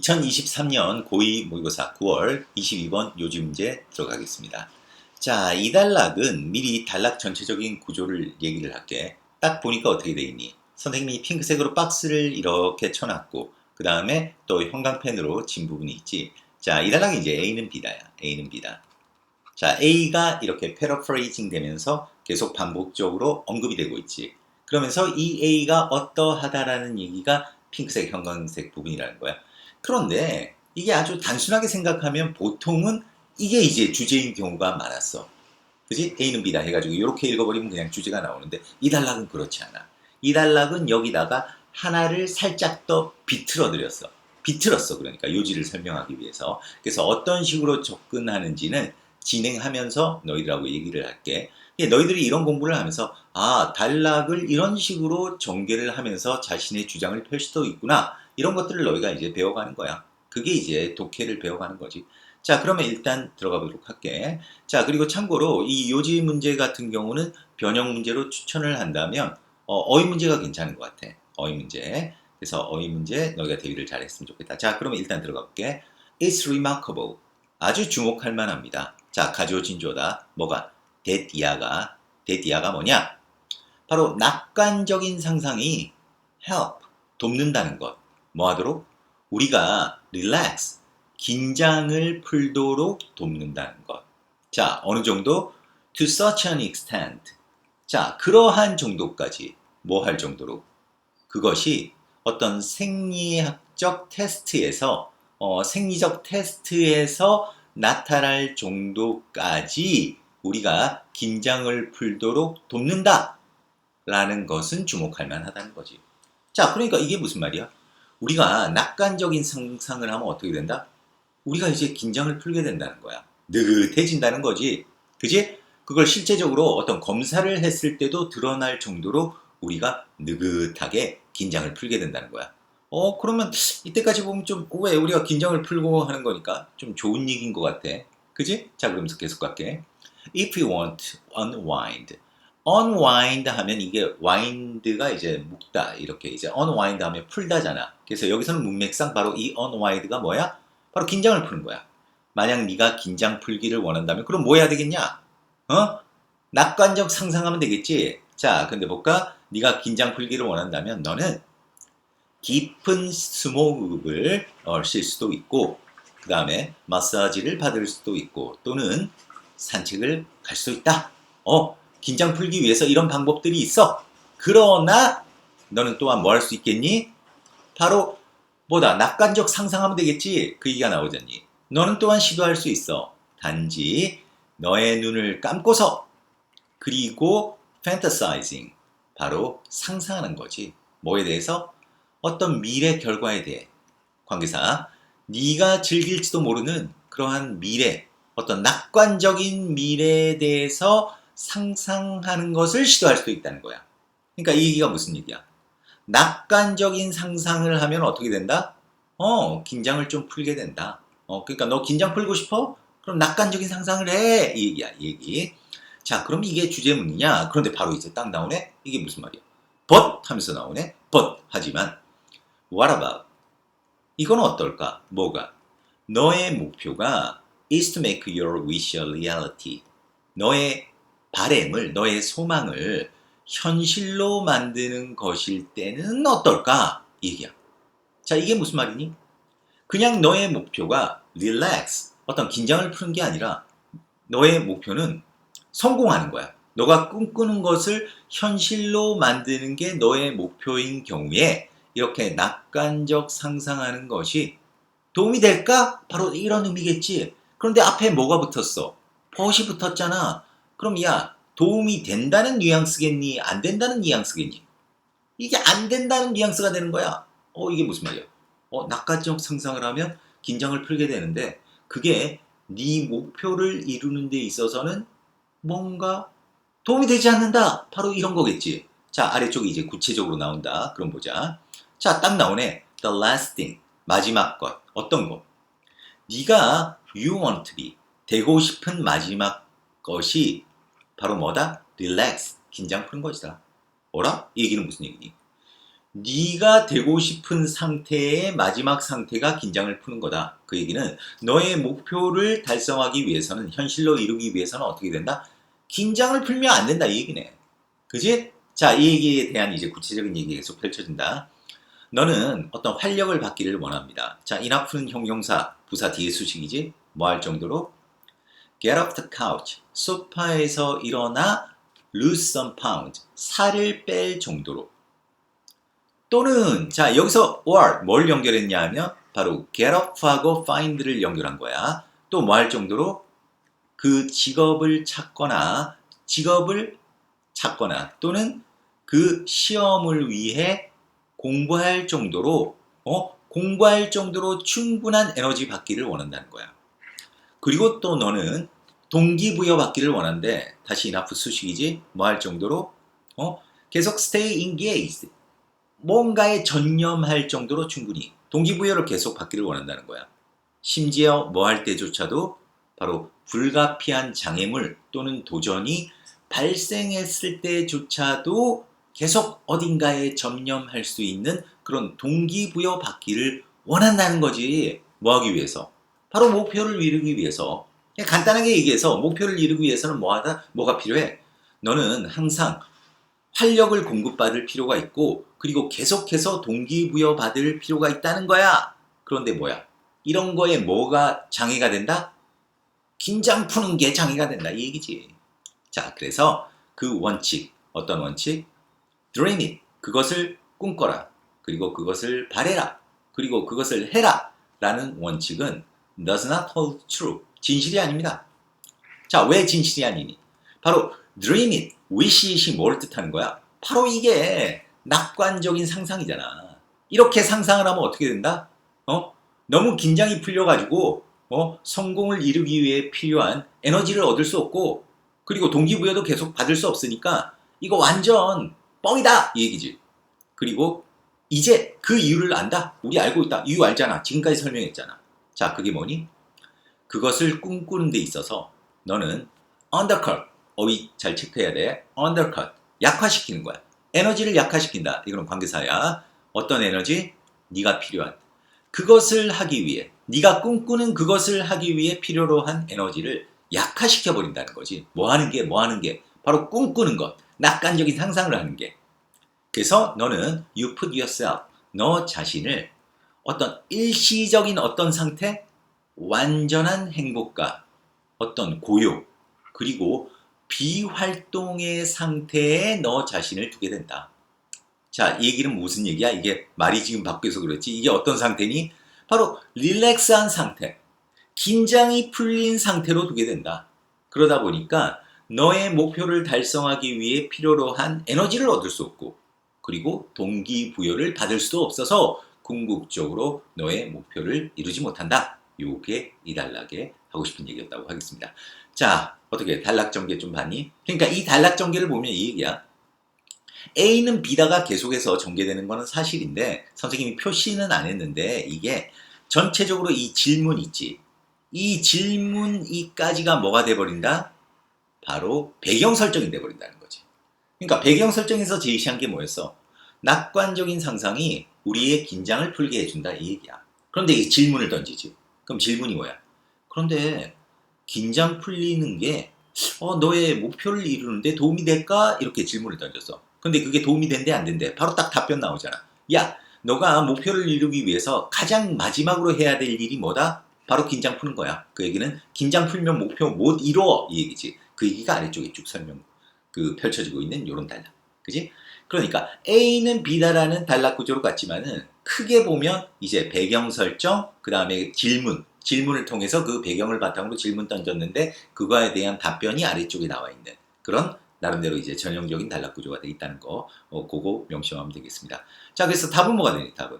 2023년 고2 모의고사 9월 22번 요지 문제 들어가겠습니다. 자, 이 단락은 미리 단락 전체적인 구조를 얘기를 할게. 딱 보니까 어떻게 돼 있니? 선생님이 핑크색으로 박스를 이렇게 쳐놨고, 그 다음에 또 형광펜으로 진 부분이 있지. 자, 이 단락이 이제 A는 B다야. A는 B다. 자, A가 이렇게 패러프레이징 되면서 계속 반복적으로 언급이 되고 있지. 그러면서 이 A가 어떠하다라는 얘기가 핑크색, 형광색 부분이라는 거야. 그런데 이게 아주 단순하게 생각하면 보통은 이게 이제 주제인 경우가 많았어. 그지? A는 B다 해가지고 이렇게 읽어버리면 그냥 주제가 나오는데 이 단락은 그렇지 않아. 이 단락은 여기다가 하나를 살짝 더 비틀어 드렸어. 비틀었어. 그러니까 요지를 설명하기 위해서. 그래서 어떤 식으로 접근하는지는 진행하면서 너희들하고 얘기를 할게. 예, 너희들이 이런 공부를 하면서 아 단락을 이런 식으로 전개를 하면서 자신의 주장을 펼 수도 있구나 이런 것들을 너희가 이제 배워가는 거야. 그게 이제 독해를 배워가는 거지. 자 그러면 일단 들어가 보도록 할게. 자 그리고 참고로 이 요지 문제 같은 경우는 변형 문제로 추천을 한다면 어, 휘 문제가 괜찮은 것 같아. 어휘 문제. 그래서 어휘 문제 너희가 대비를 잘했으면 좋겠다. 자 그러면 일단 들어가 볼게. It's remarkable. 아주 주목할 만합니다. 자 가져진 조다. 뭐가? 데디아가 데디아가 뭐냐? 바로 낙관적인 상상이 help 돕는다는 것. 뭐 하도록? 우리가 relax 긴장을 풀도록 돕는다는 것. 자, 어느 정도? to such an extent. 자, 그러한 정도까지 뭐 할 정도로? 그것이 어떤 생리학적 테스트에서 어, 생리적 테스트에서 나타날 정도까지 우리가 긴장을 풀도록 돕는다. 라는 것은 주목할 만하다는 거지. 자, 그러니까 이게 무슨 말이야? 우리가 낙관적인 상상을 하면 어떻게 된다? 우리가 이제 긴장을 풀게 된다는 거야. 느긋해진다는 거지. 그지? 그걸 실제적으로 어떤 검사를 했을 때도 드러날 정도로 우리가 느긋하게 긴장을 풀게 된다는 거야. 어, 그러면 이때까지 보면 좀 왜 우리가 긴장을 풀고 하는 거니까 좀 좋은 얘기인 것 같아. 그지? 자, 그러면서 계속 갈게. If you want unwind. Unwind 하면 이게 wind가 이제 묶다 이렇게 이제 unwind 하면 풀다잖아. 그래서 여기서는 문맥상 바로 이 unwind가 뭐야? 바로 긴장을 푸는 거야. 만약 네가 긴장 풀기를 원한다면 그럼 뭐 해야 되겠냐? 어? 낙관적 상상하면 되겠지. 자, 근데 볼까? 네가 긴장 풀기를 원한다면 너는 깊은 어, 쉴 수도 있고 그 다음에 마사지를 받을 수도 있고 또는 산책을 갈수 있다. 어, 긴장 풀기 위해서 이런 방법들이 있어. 그러나 너는 또한 뭐 할 수 있겠니? 바로 뭐다 낙관적 상상하면 되겠지. 그 얘기가 나오잖니. 너는 또한 시도할 수 있어. 단지 너의 눈을 감고서 그리고 fantasizing 바로 상상하는 거지. 뭐에 대해서? 어떤 미래 결과에 대해 관계사 네가 즐길지도 모르는 그러한 미래 어떤 낙관적인 미래에 대해서 상상하는 것을 시도할 수도 있다는 거야. 그러니까 이 얘기가 무슨 얘기야? 낙관적인 상상을 하면 어떻게 된다? 어, 긴장을 좀 풀게 된다. 어, 그러니까 너 긴장 풀고 싶어? 그럼 낙관적인 상상을 해. 이 얘기야, 이 얘기. 자, 그럼 이게 주제문이냐? 그런데 바로 이제 딱 나오네? 이게 무슨 말이야? but 하면서 나오네? but 하지만 what about? 이건 어떨까? 뭐가? 너의 목표가 is to make your wish a reality. 너의 바램을, 너의 소망을 현실로 만드는 것일 때는 어떨까? 이 얘기야. 자, 이게 무슨 말이니? 그냥 너의 목표가 relax, 어떤 긴장을 푸는 게 아니라 너의 목표는 성공하는 거야. 너가 꿈꾸는 것을 현실로 만드는 게 너의 목표인 경우에 이렇게 낙관적 상상하는 것이 도움이 될까? 바로 이런 의미겠지. 그런데 앞에 뭐가 붙었어? 벗이 붙었잖아. 그럼 야, 도움이 된다는 뉘앙스겠니? 안 된다는 뉘앙스겠니? 이게 안 된다는 뉘앙스가 되는 거야. 어, 이게 무슨 말이야? 어, 낙관적 상상을 하면 긴장을 풀게 되는데 그게 네 목표를 이루는 데 있어서는 뭔가 도움이 되지 않는다. 바로 이런 거겠지. 자, 아래쪽에 이제 구체적으로 나온다. 그럼 보자. 자, 딱 나오네. The last thing. 마지막 것. 어떤 것? 네가 you want to be. 되고 싶은 마지막 것이 바로 뭐다? relax. 긴장 푸는 것이다. 어라? 이 얘기는 무슨 얘기니? 네가 되고 싶은 상태의 마지막 상태가 긴장을 푸는 거다. 그 얘기는 너의 목표를 달성하기 위해서는 현실로 이루기 위해서는 어떻게 된다? 긴장을 풀면 안 된다 이 얘기네. 그지? 자, 이 얘기에 대한 이제 구체적인 얘기 계속 펼쳐진다. 너는 어떤 활력을 받기를 원합니다. 자, 인하프는 형용사, 부사 뒤에 수식이지? 뭐 할 정도로? Get off the couch. 소파에서 일어나 lose some pounds. 살을 뺄 정도로. 또는 자 여기서 or 뭘 연결했냐 하면 바로 get up하고 find를 연결한 거야. 또 뭐 할 정도로 그 직업을 찾거나 직업을 찾거나 또는 그 시험을 위해 공부할 정도로 어 공부할 정도로 충분한 에너지 받기를 원한다는 거야. 그리고 또 너는 동기부여 받기를 원하는데 다시 enough 수식이지 뭐 할 정도로 어 계속 stay engaged 뭔가에 전념할 정도로 충분히 동기부여를 계속 받기를 원한다는 거야. 심지어 뭐 할 때조차도 바로 불가피한 장애물 또는 도전이 발생했을 때조차도 계속 어딘가에 전념할 수 있는 그런 동기부여 받기를 원한다는 거지. 뭐 하기 위해서? 바로 목표를 이루기 위해서. 간단하게 얘기해서 목표를 이루기 위해서는 뭐 하다? 뭐가 필요해? 너는 항상 활력을 공급받을 필요가 있고 그리고 계속해서 동기부여 받을 필요가 있다는 거야. 그런데 뭐야? 이런 거에 뭐가 장애가 된다? 긴장 푸는 게 장애가 된다 이 얘기지. 자, 그래서 그 원칙 어떤 원칙? Dream it. 그것을 꿈꿔라. 그리고 그것을 바래라. 그리고 그것을 해라. 라는 원칙은 does not hold true. 진실이 아닙니다. 자, 왜 진실이 아니니? 바로 dream it, wish it이 뭘 뜻하는 거야? 바로 이게 낙관적인 상상이잖아. 이렇게 상상을 하면 어떻게 된다? 어? 너무 긴장이 풀려가지고 어? 성공을 이루기 위해 필요한 에너지를 얻을 수 없고 그리고 동기부여도 계속 받을 수 없으니까 이거 완전 뻥이다 이 얘기지. 그리고 이제 그 이유를 안다. 우리 알고 있다. 이유 알잖아. 지금까지 설명했잖아. 자, 그게 뭐니? 그것을 꿈꾸는 데 있어서 너는 undercut, 어휘 잘 체크해야 돼. undercut, 약화시키는 거야. 에너지를 약화시킨다. 이거는 관계사야. 어떤 에너지? 네가 필요한. 그것을 하기 위해, 네가 꿈꾸는 그것을 하기 위해 필요로 한 에너지를 약화시켜 버린다는 거지. 뭐 하는 게, 뭐 하는 게. 바로 꿈꾸는 것. 낙관적인 상상을 하는 게. 그래서 너는 you put yourself, 너 자신을 어떤 일시적인 어떤 상태, 완전한 행복과 어떤 고요, 그리고 비활동의 상태에 너 자신을 두게 된다. 자, 이 얘기는 무슨 얘기야? 이게 말이 지금 바뀌어서 그렇지. 이게 어떤 상태니? 바로 릴렉스한 상태, 긴장이 풀린 상태로 두게 된다. 그러다 보니까 너의 목표를 달성하기 위해 필요로 한 에너지를 얻을 수 없고, 그리고 동기부여를 받을 수도 없어서 궁극적으로 너의 목표를 이루지 못한다. 요게 이 단락에 하고 싶은 얘기였다고 하겠습니다. 자, 어떻게 단락 전개 좀 봤니? 그러니까 이 단락 전개를 보면 이 얘기야. A는 B다가 계속해서 전개되는 거는 사실인데 선생님이 표시는 안 했는데 이게 전체적으로 이 질문 있지. 이 질문 이까지가 뭐가 돼버린다? 바로 배경 설정이 돼버린다는 거지. 그러니까 배경 설정에서 제시한 게 뭐였어? 낙관적인 상상이 우리의 긴장을 풀게 해준다 이 얘기야. 그런데 이 질문을 던지지. 그럼 질문이 뭐야? 그런데 긴장 풀리는 게 어, 너의 목표를 이루는데 도움이 될까? 이렇게 질문을 던졌어. 근데 그게 도움이 된대 안 된대. 바로 딱 답변 나오잖아. 야, 너가 목표를 이루기 위해서 가장 마지막으로 해야 될 일이 뭐다? 바로 긴장 푸는 거야. 그 얘기는 긴장 풀면 목표 못 이뤄 이 얘기지. 그 얘기가 아래쪽에 쭉 설명 그 펼쳐지고 있는 요런 단락. 그지? 그러니까 A는 B다라는 단락 구조로 같지만은 크게 보면 이제 배경 설정, 그 다음에 질문, 질문을 통해서 그 배경을 바탕으로 질문 던졌는데 그거에 대한 답변이 아래쪽에 나와 있는 그런 나름대로 이제 전형적인 단락 구조가 되어 있다는 거, 어, 그거 명심하면 되겠습니다. 자, 그래서 답은 뭐가 되니? 답은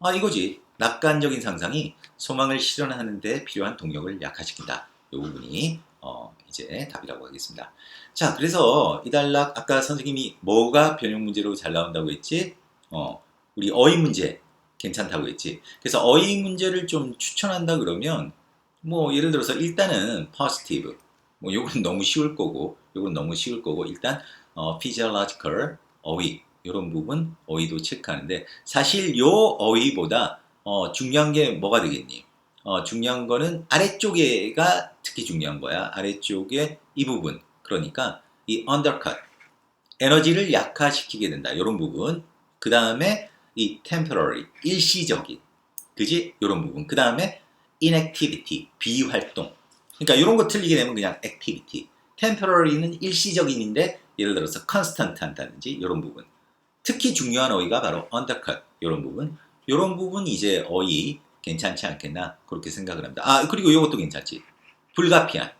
아 이거지. 낙관적인 상상이 소망을 실현하는데 필요한 동력을 약화시킨다. 이 부분이 어, 이제 답이라고 하겠습니다. 자, 그래서 이 단락 아까 선생님이 뭐가 변형 문제로 잘 나온다고 했지? 어, 우리 어휘 문제 괜찮다고 했지. 그래서 어휘 문제를 좀 추천한다 그러면 뭐 예를 들어서 일단은 positive 뭐 요건 너무 쉬울 거고 요건 너무 쉬울 거고 일단 어, physiological 어휘 이런 부분 어휘도 체크하는데 사실 요 어휘보다 어, 중요한 게 뭐가 되겠니? 어, 중요한 거는 아래쪽에가 특히 중요한 거야. 아래쪽에 이 부분. 그러니까 이 undercut. 에너지를 약화시키게 된다. 이런 부분. 그 다음에 이 temporary. 일시적인. 그지? 이런 부분. 그 다음에 inactivity. 비활동. 그러니까 이런 거 틀리게 되면 그냥 activity. temporary는 일시적인인데 예를 들어서 constant 한다든지 이런 부분. 특히 중요한 어휘가 바로 undercut. 이런 부분. 이런 부분 이제 어휘 괜찮지 않겠나 그렇게 생각을 합니다. 아 그리고 이것도 괜찮지. 불가피한,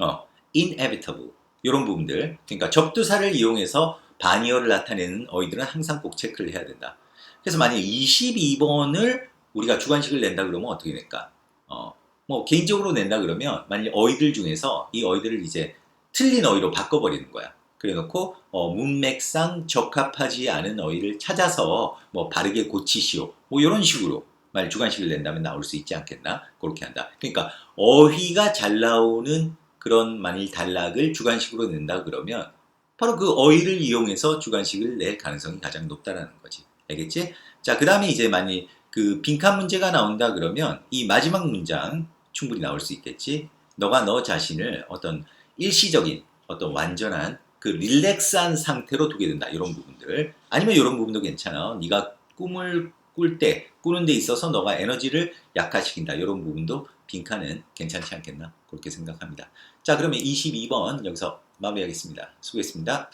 어, inevitable 이런 부분들. 그러니까 접두사를 이용해서 반의어를 나타내는 어휘들은 항상 꼭 체크를 해야 된다. 그래서 만약 22번을 우리가 주관식을 낸다 그러면 어떻게 될까? 어, 뭐 개인적으로 낸다 그러면 만약 어휘들 중에서 이 어휘들을 이제 틀린 어휘로 바꿔버리는 거야. 그래놓고 어, 문맥상 적합하지 않은 어휘를 찾아서 뭐 바르게 고치시오. 뭐 이런 식으로 말 주관식을 낸다면 나올 수 있지 않겠나? 그렇게 한다. 그러니까 어휘가 잘 나오는 그런 만일 단락을 주관식으로 낸다 그러면 바로 그 어휘를 이용해서 주관식을 낼 가능성이 가장 높다라는 거지. 알겠지? 자, 그 다음에 이제 만일 그 빈칸 문제가 나온다 그러면 이 마지막 문장 충분히 나올 수 있겠지. 너가 너 자신을 어떤 일시적인 어떤 완전한 그 릴렉스한 상태로 두게 된다. 이런 부분들. 아니면 이런 부분도 괜찮아. 네가 꿈을 꿀 때, 꾸는 데 있어서 너가 에너지를 약화시킨다. 이런 부분도 빈칸은 괜찮지 않겠나? 그렇게 생각합니다. 자, 그러면 22번 여기서 마무리하겠습니다. 수고했습니다.